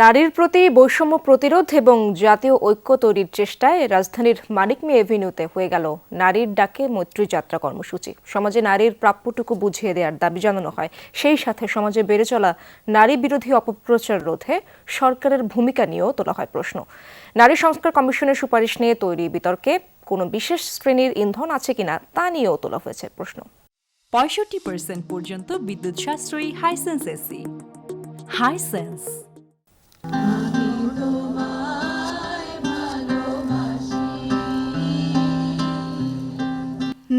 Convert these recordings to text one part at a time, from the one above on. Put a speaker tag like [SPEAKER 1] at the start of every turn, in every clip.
[SPEAKER 1] নারীর প্রতি বৈষম্য প্রতিরোধ এবং জাতীয় ঐক্য তৈরির চেষ্টায় রাজধানীর মানিক মে এভিনিউতে হয়ে গেল নারীর ডাকে মৈত্রী যাত্রা কর্মসূচি। সমাজে নারীর প্রাপ্যটুকু বুঝিয়ে দেওয়ার দাবি জানানো হয়। সেই সাথে সমাজে বেড়ে চলা নারী বিরোধী অপপ্রচার রোধে সরকারের ভূমিকা নিয়েও তোলা হয় প্রশ্ন। নারী সংস্কার কমিশনের সুপারিশ নিয়ে তৈরি বিতর্কে কোনো বিশেষ শ্রেণির ইন্ধন আছে কিনা তা নিয়েও তোলা হয়েছে প্রশ্ন।
[SPEAKER 2] পঁয়ষট্টি পার্সেন্ট পর্যন্ত বিদ্যুৎ সাশ্রয়ী হাইসেন্স এসি হাইসেন্স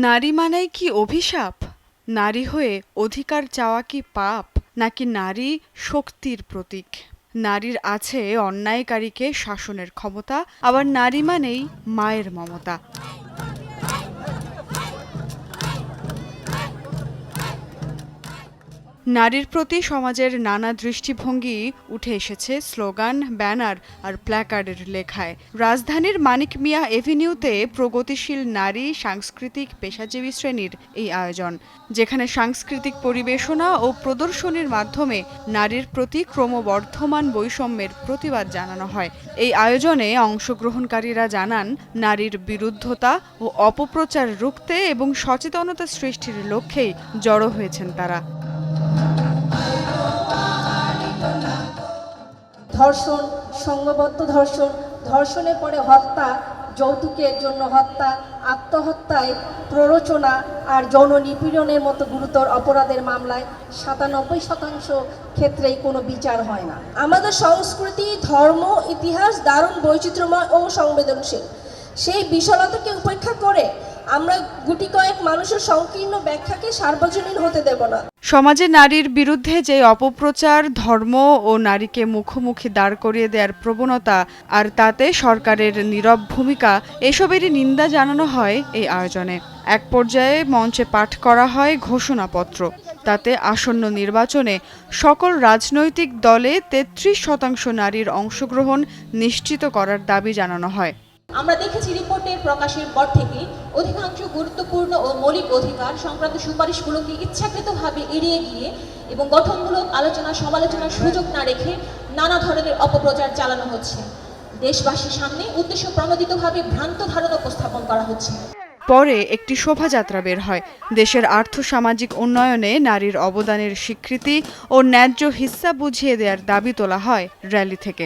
[SPEAKER 3] নারী মানেই কি অভিশাপ? নারী হয়ে অধিকার চাওয়া কি পাপ? নাকি নারী শক্তির প্রতীক? নারীর আছে অন্যায়কারীকে শাসনের ক্ষমতা, আবার নারী মানেই মায়ের মমতা। নারীর প্রতি সমাজের নানা দৃষ্টিভঙ্গি উঠে এসেছে স্লোগান, ব্যানার আর প্ল্যাকার্ডের লেখায়। রাজধানীর মানিক মিয়া এভিনিউতে প্রগতিশীল নারী সাংস্কৃতিক পেশাজীবী শ্রেণির এই আয়োজন, যেখানে সাংস্কৃতিক পরিবেশনা ও প্রদর্শনীর মাধ্যমে নারীর প্রতি ক্রমবর্ধমান বৈষম্যের প্রতিবাদ জানানো হয়। এই আয়োজনে অংশগ্রহণকারীরা জানান, নারীর বিরুদ্ধতা ও অপপ্রচার রুখতে এবং সচেতনতা সৃষ্টির লক্ষ্যেই জড়ো হয়েছেন তারা।
[SPEAKER 4] ধর্ষণ, সঙ্গবদ্ধ ধর্ষণ, ধর্ষণের পরে হত্যা, যৌতুকের জন্য হত্যা, আত্মহত্যায় প্ররোচনা আর যৌন নিপীড়নের মতো গুরুতর অপরাধের মামলায় সাতানব্বই শতাংশ ক্ষেত্রেই কোনো বিচার হয় না।
[SPEAKER 5] আমাদের সংস্কৃতি, ধর্ম, ইতিহাস দারুণ বৈচিত্র্যময় ও সংবেদনশীল। সেই বিশালতাকে উপেক্ষা করে আমরা গুটি কয়েক মানুষের সংকীর্ণ ব্যাখ্যাকে সার্বজনীন হতে দেব না।
[SPEAKER 3] সমাজে নারীর বিরুদ্ধে যে অপপ্রচার, ধর্ম ও নারীকে মুখোমুখি দাঁড় করিয়ে দেওয়ার প্রবণতা আর তাতে সরকারের নীরব ভূমিকা, এসবেরই নিন্দা জানানো হয় এই আয়োজনে। এক পর্যায়ে মঞ্চে পাঠ করা হয় ঘোষণাপত্র। তাতে আসন্ন নির্বাচনে সকল রাজনৈতিক দলে তেত্রিশ শতাংশ নারীর অংশগ্রহণ নিশ্চিত করার দাবি জানানো হয়।
[SPEAKER 6] আমরা দেখেছি রিপোর্টের প্রকাশের পর থেকে অধিকাংশ গুরুত্বপূর্ণ ও মৌলিক অধিকার সংক্রান্ত সুপারিশগুলোকে ইচ্ছাকৃতভাবে এড়িয়ে গিয়ে এবং গঠনমূলক আলোচনা সমালোচনার সুযোগ না রেখে নানা ধরনের অপপ্রচার চালানো হচ্ছে। দেশবাসীর সামনে উদ্দেশ্য প্রণোদিতভাবে ভ্রান্ত ধারণা উপস্থাপন করা হচ্ছে।
[SPEAKER 3] পরে একটি শোভাযাত্রা বের হয়। দেশের আর্থসামাজিক উন্নয়নে নারীর অবদানের স্বীকৃতি ও ন্যায্য হিস্সা বুঝিয়ে দেওয়ার দাবি তোলা হয় র্যালি থেকে।